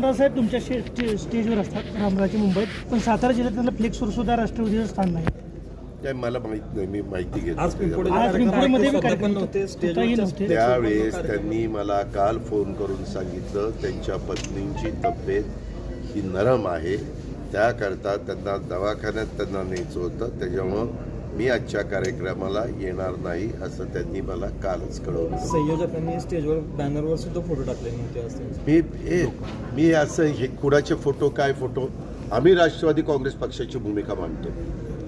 दादासाहेब तुमच्या शे- स्टे- स्टेजवर असतात रामराजे मुंबईत. पण सातारा जिल्ह्यात त्यांना फ्लेक्सवर सुद्धा राष्ट्रवादीचं स्थान नाही. काय मला माहीत नाही मी माहिती घेतो आज पिंपोडे आज पिंपळमध्ये बी पण कार्यक्रम नव्हते कुठंही स्टेजवरच्या नव्हते. त्यावेळेस त्यांनी मला काल फोन करून सांगितलं त्यांच्या पत्नींची तब्येत ही नरम आहे. त्याकरता त्यांना दवाखान्यात त्यांना न्यायचं होतं त्याच्यामुळं मी आजच्या कार्यक्रमाला येणार नाही असं त्यांनी मला कालच कळवलं. संयोजकांनी स्टेजवर बॅनरवर सुद्धा फोटो टाकले नव्हते. मी हे मी असं हे कुणाचे फोटो काय फोटो? आम्ही राष्ट्रवादी काँग्रेस पक्षाची भूमिका मांडतो.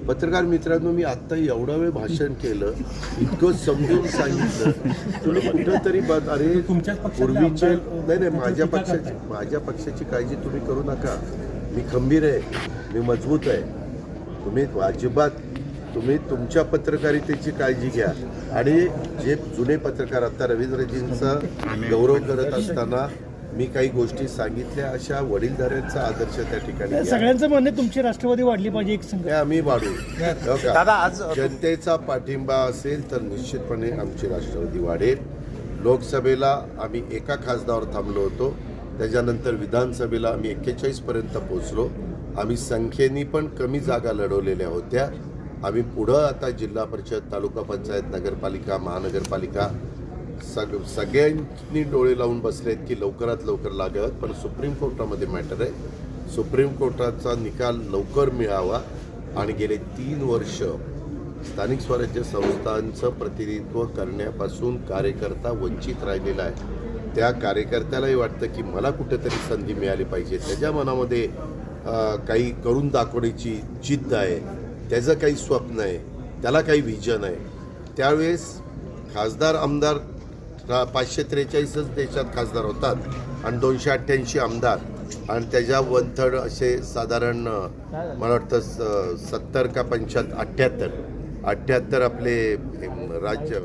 पत्रकार मित्रांनो मी आत्ता एवढा वेळ भाषण केलं इतकं समजून सांगितलं. तुला कुठं तरी बघ अरे पूर्वीचे नाही नाही माझ्या पक्षाची माझ्या पक्षाची काळजी तुम्ही करू नका. मी खंबीर आहे मी मजबूत आहे. तुम्ही अजिबात तुम्ही तुमच्या पत्रकारितेची काळजी घ्या. आणि जे जुने पत्रकार आता रवींद्रजींचा गौरव करत असताना मी काही गोष्टी सांगितल्या अशा वडीलधाऱ्यांचा आदर्श त्या ठिकाणी. सगळ्यांचं म्हणणं आहे, तुमची राष्ट्रवादी वाढली पाहिजे एक संघ आम्ही वाढू. का? जनतेचा पाठिंबा असेल तर निश्चितपणे आमची राष्ट्रवादी वाढेल. लोकसभेला आम्ही एका खासदारावर थांबलो होतो. त्याच्यानंतर विधानसभेला आम्ही एक्केचाळीस पर्यंत पोहोचलो. आम्ही संख्येने पण कमी जागा लढवलेल्या होत्या. आम्ही पुढं आता जिल्हा परिषद तालुका पंचायत नगरपालिका महानगरपालिका सग सगळ्यांनी डोळे लावून बसले आहेत की लवकरात लवकर लागत पण सुप्रीम कोर्टामध्ये मॅटर आहे. सुप्रीम कोर्टाचा निकाल लवकर मिळावा आणि गेले तीन वर्ष स्थानिक स्वराज्य संस्थांचं प्रतिनिधित्व करण्यापासून कार्यकर्ता वंचित राहिलेला आहे. त्या कार्यकर्त्यालाही वाटतं की मला कुठेतरी संधी मिळाली पाहिजे. त्याच्या मनामध्ये काही करून दाखवण्याची जिद्द आहे. त्याचं काही स्वप्न आहे त्याला काही व्हिजन आहे. त्यावेळेस खासदार आमदार पाचशे त्रेचाळीसच देशात खासदार होतात आणि दोनशे अठ्ठ्याऐंशी आमदार. आणि त्याच्या वन थर्ड असे साधारण मला वाटतं स- सत्तर का पंच्याहत्तर अठ्ठ्याहत्तर. अठ्ठ्याहत्तर आपले राज्य.